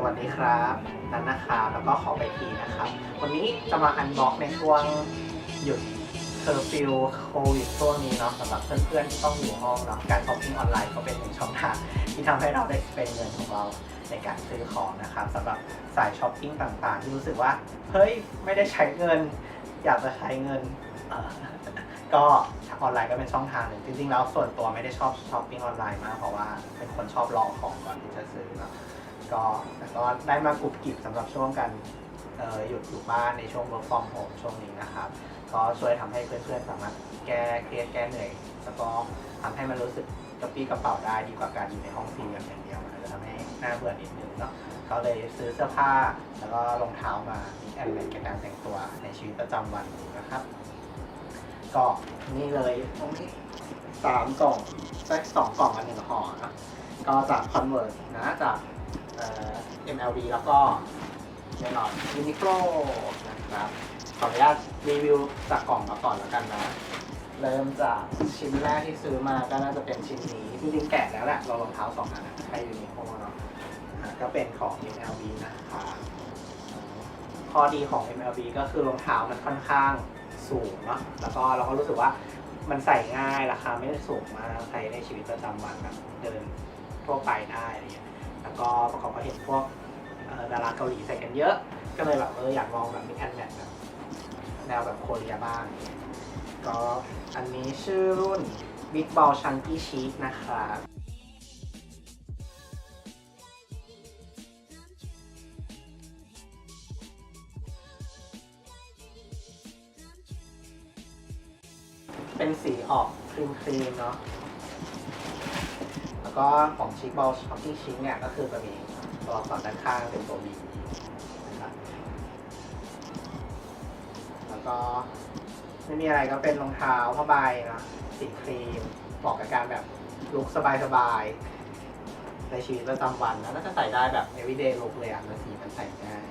สวัสดีครับนันนะครับแล้วก็ขอไปทีนะครับ วันนี้จะมาอันบ็อกในช่วงหยุดเคอร์ฟิวโควิดช่วงนี้เนาะสำหรับเพื่อนๆที่ต้องอยู่ห้องเนาะการช้อปปิ้งออนไลน์ก็เป็นหนึ่งช่องทางที่ทำให้เราได้เป็นเงินของเราในการซื้อของนะครับสำหรับสายช้อปปิ้งต่างๆ ที่รู้สึกว่าเฮ้ยไม่ได้ใช้เงิน อยากจะใช้เงินก็ออนไลน์ก็เป็นช่องทางหนึ่งจริงๆแล้วส่วนตัวไม่ได้ชอบช้อปปิ้งออนไลน์มากเพราะว่าเป็นคนชอบรอของก่อนที่จะซื้อนะ ก็แต่ก็ได้มากรุบกริบสำหรับช่วงการเอ่อหยุดอยู่บ้านในช่วง work from home ช่วงนี้นะครับ ก็ช่วยทำให้เพื่อนๆสามารถแก้เครียดแก้เหนื่อย แล้วก็ทำให้มันรู้สึกกระปรี้กระเป๋าได้ดีกว่าการอยู่ในห้องฟิล์มอย่างเดียวมันอาจจะทำให้หน้าเบื่อนิดนึงเนาะก็เลยซื้อเสื้อผ้าแล้วก็รองเท้ามามีแอนแมนกับการแต่งตัวในชีวิตประจำวันนะครับ ก็นี่เลยตรงนี้สามกล่องได้สองกล่องอันหนึ่งห่อนะก็จาก Converse นะจาก MLB แล้วก็แน่นอน Uniqlo นะครับขออนุญาตรีวิวจากกล่องมาก่อนแล้วกันนะ เริ่มจากชิ้นแรกที่ซื้อมาก็น่าจะเป็นชิ้นนี้จริงๆแกะแล้วแหละเรารองเท้าสองอันให้ Uniqlo เนาะก็เป็นของ MLB นะคะข้อดีของ MLB ก็คือรองเท้ามันค่อนข้างสูงเนาะแล้วก็เราก็รู้สึกว่ามันใส่ง่ายราคาไม่ได้สูงมากใช้ในชีวิตประจำวันแบบเดินทั่วไปได้อะไรอย่างเงี้ย ก็ประกอบกับเห็นพวกดาราเกาหลีใส่กันเยอะ ก็เลยแบบเอออยากลองแบบมิแอนแมทแบบแนวแบบโคเรียบ้าง ก็อันนี้ชื่อรุ่น Big Ball Chunky Chic นะครับเป็นสีออกครีมครีมๆเนาะ ก็ของชิคบอลช็อปปี้ชิคเนี่ยก็คือจะมีตัวอักษรด้านข้างเป็นตัวบีนะครับแล้วก็ไม่มีอะไรก็เป็นรองเท้าผ้าใบนะสีครีมเหมาะกับการแบบลุคสบายๆในชีวิตประจำวันนะน่าจะใส่ได้แบบ everyday look เลยอะสีมันใส่ง่าย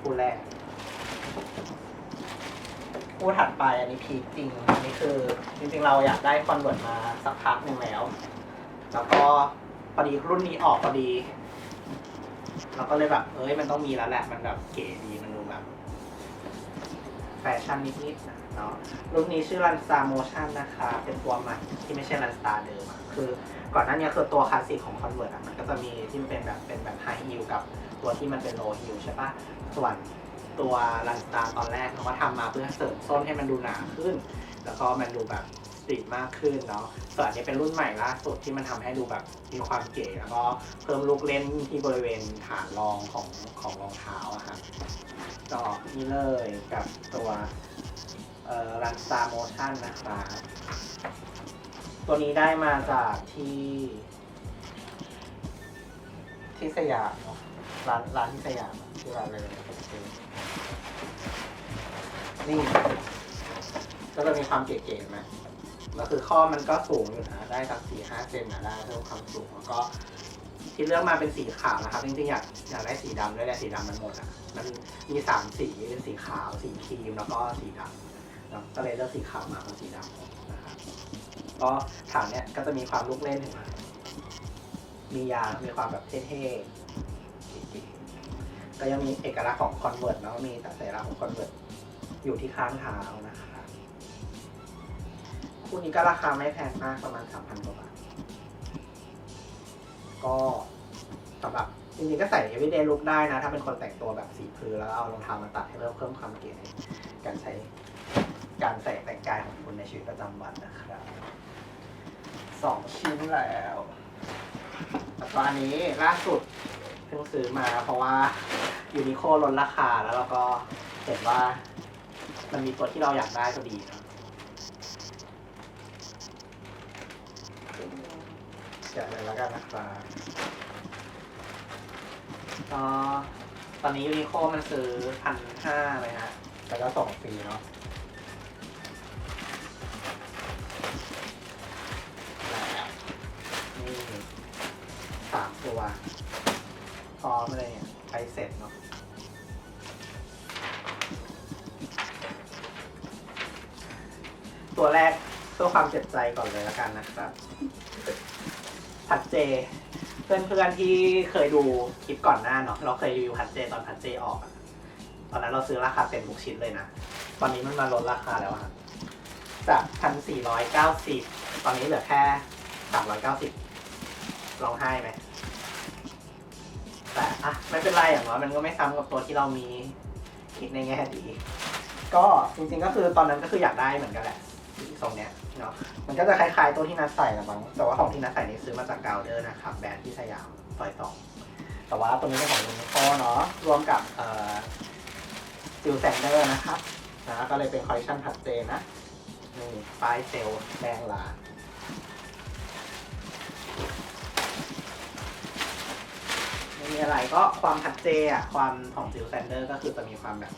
คู่แรก คู่ถัดไปอันนี้พีคจริง อันนี้คือ จริงๆเราอยากได้คอนเวิร์ตมาสักพักหนึ่งแล้ว แล้วก็พอดีรุ่นนี้ออกพอดี เราก็เลยแบบ เอ้ยมันต้องมีแล้วแหละ มันแบบเก๋ดีมันดูแบบแฟชั่นนิดๆนะเนาะรุ่นนี้ชื่อ Run Star Motion นนะคะ เป็นตัวใหม่ที่ไม่ใช่ Run Star เดิมอะคือก่อนหน้านี้คือตัวคลาสสิกของ Convert อะมันก็จะมีที่มันเป็นแบบเป็นแบบ High Heel กับตัวที่มันเป็น Low Heel ใช่ปะส่วน ตัวรันสตาร์ตอนแรกเขาก็ทำมาเพื่อเสริมส้นให้มันดูหนาขึ้น แล้วก็มันดูแบบสตรีทมากขึ้นเนาะ ส่วนอันนี้เป็นรุ่นใหม่ล่าสุดที่มันทำให้ดูแบบมีความเก๋แล้วก็เพิ่มลูกเล่นที่บริเวณฐานรองของของรองเท้าอะครับก็นี่เลยกับตัวเอ่อรันสตาร์โมชั่นนะครับตัวนี้ได้มาจากที่ ที่สยามร้านร้านที่สยามอะชื่ร้านอะไร นี่ก็จะมีความเก๋ๆไหมก็คือข้อมันก็สูงอยู่นะ ได้สักสี่ห้าเซนนะได้เพิ่มความสูงแล้วก็ที่เลือกมาเป็นสีขาวนะครับ จริงๆอยากอยากได้สีดำด้วยแต่สีดำมันหมดอะ มันมีสามสีเป็นสีขาว สีครีม แล้วก็สีดำก็เลยเลือกสีขาวมากับสีดำนะครับก็ฐานเนี้ยก็จะมีความลูกเล่นเห็นไหมมียางมีความแบบเท่ๆก็ยังมีเอกลักษณ์ของคอนเวิร์ตแล้วก็มีแต่สัญลักษณ์ของคอนเวิร์ต อยู่ที่ข้างเท้านะครับคู่นี้ก็ราคาไม่แพงมากประมาณสามพันกว่าบาท ก็สำหรับจริงๆก็ใส่ everyday look ได้นะ ถ้าเป็นคนแต่งตัวแบบสีพื้นแล้วเอารองเท้ามาตัดให้เพิ่มเพิ่มความเก๋ในการใช้การใส่แต่งกายของคุณในชีวิตประจำวันนะครับสองชิ้นแล้วแล้วก็อันนี้ล่าสุดเพิ่งซื้อมาเพราะว่ายูนิโคลดราคาแล้วเราก็เห็นว่า มันมีตัวที่เราอยากได้พอดีเนอะเดี๋ยวเลยแล้วกันนะครับก็ตอนนี้ยูนิโคมันซื้อพันห้าเลยฮะแล้วก็ส่งฟรีเนาะแล้วนี่สามตัวพร้อมเลยเนี่ยไปเสร็จเนาะ ตัวแรกเพื่อความเจ็บใจก่อนเลยแล้วกันนะครับพัดเจ เพื่อนๆที่เคยดูคลิปก่อนหน้าเนาะเราเคยรีวิวพันเจตอนพันเจออกอะตอนนั้นเราซื้อราคาเต็มทุกชิ้นเลยนะ ตอนนี้มันมาลดราคาแล้วอะจากพันสี่ร้อยเก้าสิบตอนนี้เหลือแค่สามร้อยเก้าสิบร้องไห้ไหม แต่อะไม่เป็นไรอย่างน้อยมันก็ไม่ซ้ำกับตัวที่เรามีคิดในแง่ดี ก็จริงๆก็คือตอนนั้นก็คืออยากได้เหมือนกันแหละ ทรงเนี้ยเนาะมันก็จะคล้ายๆตัวที่นัดใส่ละมั้งแต่ว่าของที่นัดใส่นี่ซื้อมาจากกาวเดอร์นะครับแบรนด์ที่สยามซอยสองแต่ว่าตัวนี้เป็นของยูนิโคเนาะรวมกับเอ่อซิลแซนเดอร์นะครับนะก็เลยเป็นคอลเลคชันพัดเจนนะนี่ป้ายเซลแดงหลาไม่มีอะไรก็ความทัดเจอะความของจิลแซนเดอร์ก็คือจะมีความแบบ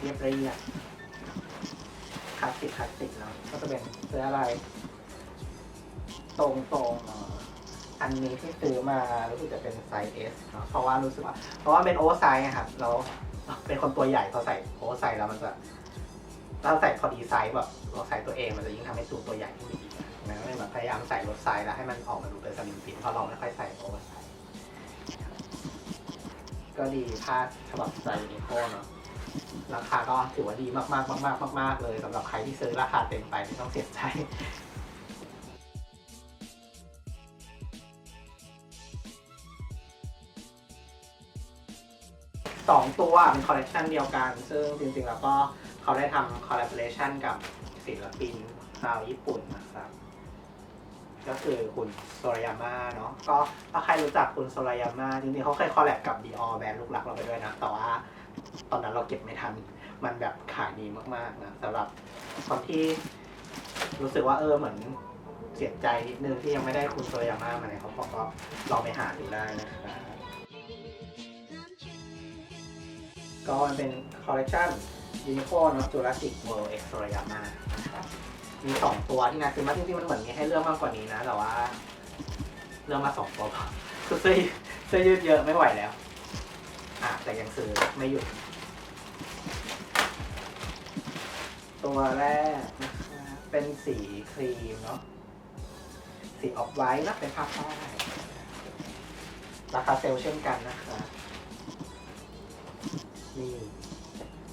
เรียบเรียบ ลาสสิกคลาสสิกเนาะก็จะเป็นเสื้ออะไรตรงตรงๆเนาะอันนี้ที่ซื้อมารู้สึกจะเป็นไซส์ S เนาะเพราะว่ารู้สึกว่า เพราะว่าเป็นโอเวอร์ไซส์อะครับเราเป็นคนตัวใหญ่พอใส่โอเวอร์ไซส์แล้วมันจะถ้าใส่พอดีไซส์แบบเราใส่ตัวเองมันจะยิ่งทำให้ตัวตัวใหญ่ขึ้นอีกนะเลยแบบพยายามใส่ลดไซส์แล้วให้มันออกมาดูเป็นสลิมฟิตเพราะเราไม่ค่อยใส่โอเวอร์ไซส์ก็ดีผ้าฉบับไซนิโคเนาะ ราคาก็ถือว่าดีมากๆมากๆมากๆเลยสำหรับใครที่ซื้อราคาเต็มไปไม่ต้องเสียใจสองตัวเป็นคอลเลคชันเดียวกัน ซึ่งจริงๆ แล้วก็เขาได้ทำคอล l a b o r a t i o n กับศิลปินชาวญี่ปุ่นนะครับ ก็คือคุณโซรายาม่าเนาะก็ถ้าใครรู้จักคุณโซรายาม่าจริงๆเขาเคยคอลแลบกับ Dior แบรนด์ลูกหลักเราไปด้วยนะ แต่ว่า ตอนนั้นเราเก็บไม่ทัน มันแบบขายดีมากๆนะสำหรับคนที่รู้สึกว่าเออเหมือนเสียใจนิดนึงที่ยังไม่ได้คุณโซยาม่ามาเนี่ยเขาบอกก็ลองไปหาดูได้นะครับก็มันเป็นคอลเลคชันยูนิคเนาะจูราสสิกเวิลด์เอ็กซ์โซยาม่ามีสองตัวที่นาซื้อมาจริงๆมันเหมือนมีให้เลือกมากกว่านี้นะ แต่ว่าเลือกมาสองตัวพอคือเสื้อเสื้อยืดเยอะไม่ไหวแล้ว อะแต่ยังซื้อไม่หยุด ตัวแรกนะครับเป็นสีครีมเนาะสีออกไว้นะเป็นผ้าฝ้ายราคาเซลล์เช่นกันนะครับนี่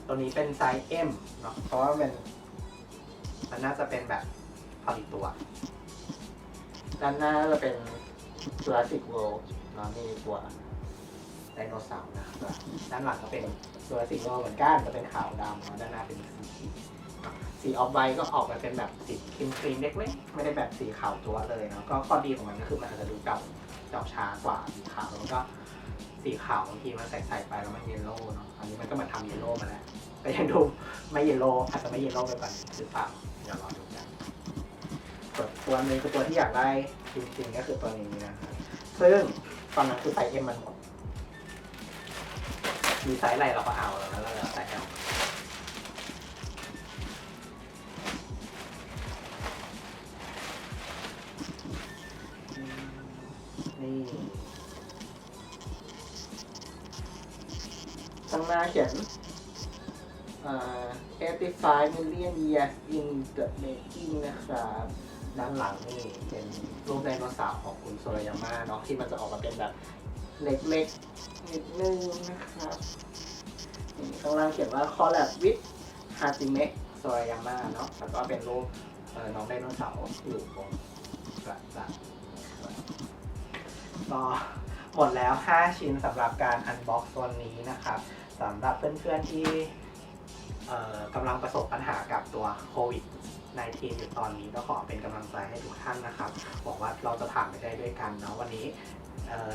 ตัวนี้เป็นไซส์ M เนาะเพราะว่ามันมันน่าจะเป็นแบบพอดีตัว ด้านหน้าจะเป็น Jurassic World เนาะนี่ตัว ดโนเสาร์นะครับด้านหลังก็เป็น Jurassic World เหมือนกันจะเป็นขาวดำด้านหน้าเป็นสีสีออฟไวก็ออกมาเป็นแบบสีครีมครีมเล็กๆไม่ได้แบบสีขาวตัวเลยเนาะก็ข้อดีของมันก็คือมันอาจจะดูเก่าเก่าช้ากว่าสีขาวแล้วก็สีขาวบางทีมันใส่ใส่ไปแล้วมันเยลโล่เนาะอันนี้มันก็มาทำเยลโล่มาแล้วแต่ยังดูไม่เยลโล่อาจจะไม่เยลโล่ไปก่อนหรือเปล่าเดี๋ยวรอดูกันส่วนตัวนึงคือตัวที่อยากได้จริงๆก็คือตัวนี้นะครับซึ่งตอนนั้นคือไซส์เอ็มมันหมด มีไซส์อะไรเราก็เอาแล้วแล้วเราเหลือไซส์เอลนี่ข้างหน้าเขียนอ่า85 million years in the making นะครับด้านหลังนี่เป็นรูปไดโนเสาร์ของคุณโซรายาม่าเนาะที่มันจะออกมาเป็นแบบ เล็กๆนิดนึงนะครับข้างล่างเขียนว่า collab with Hajime Sorayama เนาะแล้วก็เป็นรูปเอ่อน้องไดโนเสาร์อยู่บนกระดาษก็หมดแล้ว 5 ชิ้นสำหรับการอันบ็อกซ์ตัวนี้นะครับสำหรับเพื่อนๆที่กำลังประสบปัญหากับตัวโควิด ในทีมอยู่ตอนนี้ก็ขอเป็นกำลังใจให้ทุกท่านนะครับหวังว่าเราจะผ่านไปได้ด้วยกันเนาะวันนี้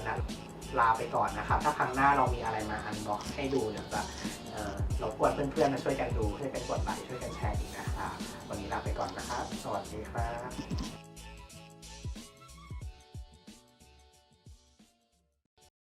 นัดลาไปก่อนนะครับ ถ้าครั้งหน้าเรามีอะไรมาอันบ็อกซ์ให้ดูเดี๋ยวจะเรบกวนเพื่อนๆมาช่วยกันดูช่วยกันกดไลค์ช่วยกันแชร์อีกนะครับวันนี้ลาไปก่อนนะครับ สวัสดีครับ